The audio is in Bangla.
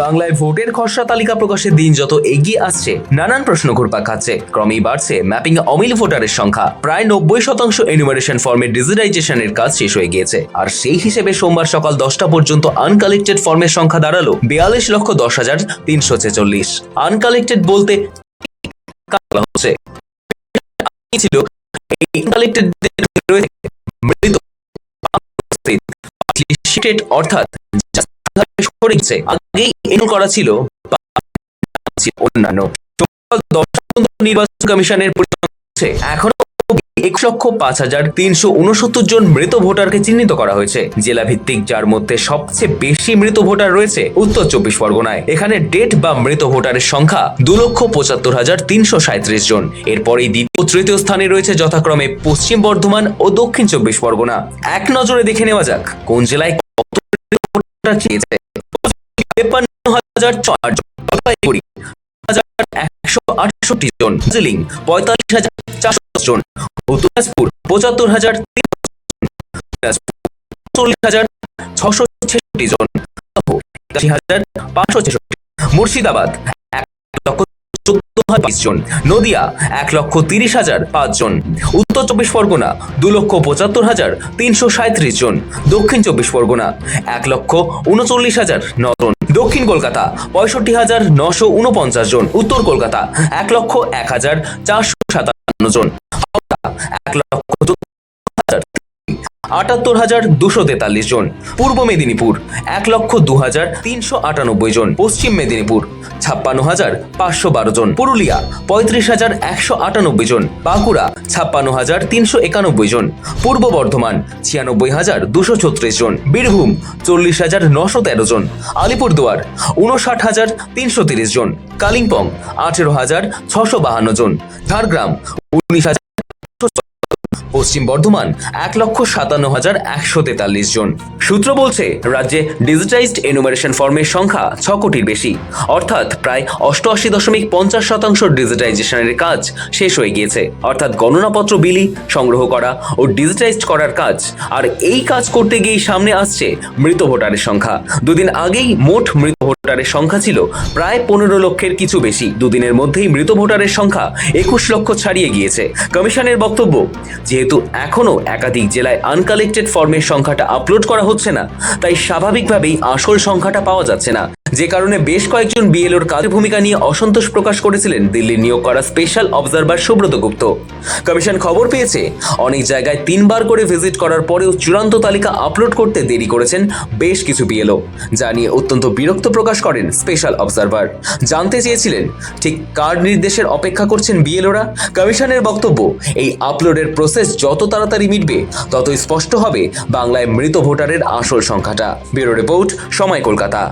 বাংলায় ভোটের খসড়া তালিকা প্রকাশের দিন যত এগিয়ে আসছে, নানান প্রশ্ন ঘুরপাক খাচ্ছে। ক্রমেই বাড়ছে ম্যাপিং অমিল ভোটারের সংখ্যা। প্রায় নব্বই শতাংশ এনুমারেশন ফর্মের ডিজিটাইজেশনের কাজ শেষ হয়ে গিয়েছে। আর সেই হিসেবে সোমবার সকাল দশটা পর্যন্ত আনকালেক্টেড ফর্মের সংখ্যা দাঁড়াল বিয়াল্লিশ লক্ষ দশ হাজার তিনশো ছেচল্লিশ। আনকালেক্টেড বলতে হচ্ছে। ছিল অর্থাৎ আগেই করা ছিল, অন্যান্য। নির্বাচন কমিশনের এখনও এক লক্ষ পাঁচ হাজার তিনশো উনসত্তর জন মৃত ভোটারকে চিহ্নিত করা হয়েছে। জেলা ভিত্তিক যার মধ্যে সবচেয়ে বেশি মৃত ভোটার রয়েছে উত্তর চব্বিশ পরগনায়। এখানে ডেট বা মৃত ভোটারের সংখ্যা দু লক্ষ পঁচাত্তর হাজার তিনশো সাঁত্রিশ জন। এরপরেই দ্বিতীয় তৃতীয় স্থানে রয়েছে যথাক্রমে পশ্চিম বর্ধমান ও দক্ষিণ চব্বিশ পরগনা। এক নজরে দেখে নেওয়া যাক, কোন জেলায় কত ভোটার চেয়েছে হাজার হাজার একশো আটষট্টি জন, দার্জিলিং পঁয়তাল্লিশ হাজার চারশো জন, দিনাজপুর পঁচাত্তর হাজার চল্লিশ হাজার ছশো ছেষট্টি জন হাজার পাঁচশো ছেষট্টি মুর্শিদাবাদ চোদ্দ জন। নদিয়া এক লক্ষ তিরিশ হাজার পাঁচ জন। উত্তর চব্বিশ পরগনা দু লক্ষ পঁচাত্তর হাজার তিনশো সাঁত্রিশ জন। দক্ষিণ চব্বিশ পরগনা এক লক্ষ উনচল্লিশ হাজার ন জন। দক্ষিণ কলকাতা পঁয়ষট্টি হাজার নশো উনপঞ্চাশ জন। উত্তর কলকাতা এক লক্ষ এক হাজার চারশো সাতান্ন জন। এক লক্ষ আটাত্তর হাজার দুশো তেতাল্লিশ জন। পূর্ব মেদিনীপুর, এক লক্ষ দু হাজার তিনশো আটানব্বই জন। পশ্চিম মেদিনীপুর, ছাপ্পান্ন হাজার পাঁচশো বারো জন। পুরুলিয়া, পঁয়ত্রিশ হাজার একশো আটানব্বই জন। বাঁকুড়া, ছাপ্পান্ন হাজার তিনশো একানব্বই জন। পূর্ব বর্ধমান, ছিয়ানব্বই হাজার দুশো ছত্রিশ জন। বীরভূম, চল্লিশ হাজার নশো তেরো জন। আলিপুরদুয়ার, উনষাট হাজার তিনশো তিরিশ জন। কালিম্পং, আঠেরো হাজার ছশো বাহান্ন জন। ঝাড়গ্রাম, উনিশ হাজার পশ্চিম বর্ধমান এক লক্ষ সাতান্ন হাজার একশো তেতাল্লিশ জন। সূত্র বলছে, রাজ্যে ডিজিটাইজড এনুমারেশন ফর্মের সংখ্যা ছ কোটির বেশি। অর্থাৎ প্রায় অষ্টআশি দশমিক পঞ্চাশ শতাংশ ডিজিটাইজেশনের কাজ শেষ হয়ে গিয়েছে। অর্থাৎ গণনাপত্র বিলি, সংগ্রহ করা ও ডিজিটাইজড করার কাজ। আর এই কাজ করতে গিয়েই সামনে আসছে মৃত ভোটারের সংখ্যা। দুদিন আগেই মোট মৃত ভোটারের সংখ্যা ছিল প্রায় পনেরো লক্ষের কিছু বেশি। দুদিনের মধ্যেই মৃত ভোটারের সংখ্যা একুশ লক্ষ ছাড়িয়ে গিয়েছে। কমিশনের বক্তব্য, যেহেতু এখনও একাধিক জেলায় আনকালেক্টেড ফর্মের সংখ্যাটা আপলোড করা হচ্ছে না। তাই স্বাভাবিকভাবেই আসল সংখ্যাটা পাওয়া যাচ্ছে না। যে কারণে বেশ কয়েকজন বিএলওর কাজের ভূমিকা নিয়ে অসন্তোষ প্রকাশ করেছিলেন দিল্লির নিয়োগ করা special observer Subrata Gupta. Commission খবর পেয়েছে, অনেক জায়গায় তিনবার করে ভিজিট করার পরেও চূড়ান্ত তালিকা আপলোড করতে দেরি করেছেন বেশ কিছু বিএলও যা নিয়ে অত্যন্ত বিরক্ত প্রকাশ করেন স্পেশাল অবজারভার জানতে চেয়েছিলেন, ঠিক কার নির্দেশের অপেক্ষা করছেন বিএলওরা কমিশনের বক্তব্য, এই আপলোডের প্রসেস যত তাড়াতাড়ি মিটবে, ততই স্পষ্ট হবে বাংলায় মৃত ভোটারের আসল সংখ্যাটা। ব্যুরো রিপোর্ট, সময় কলকাতা।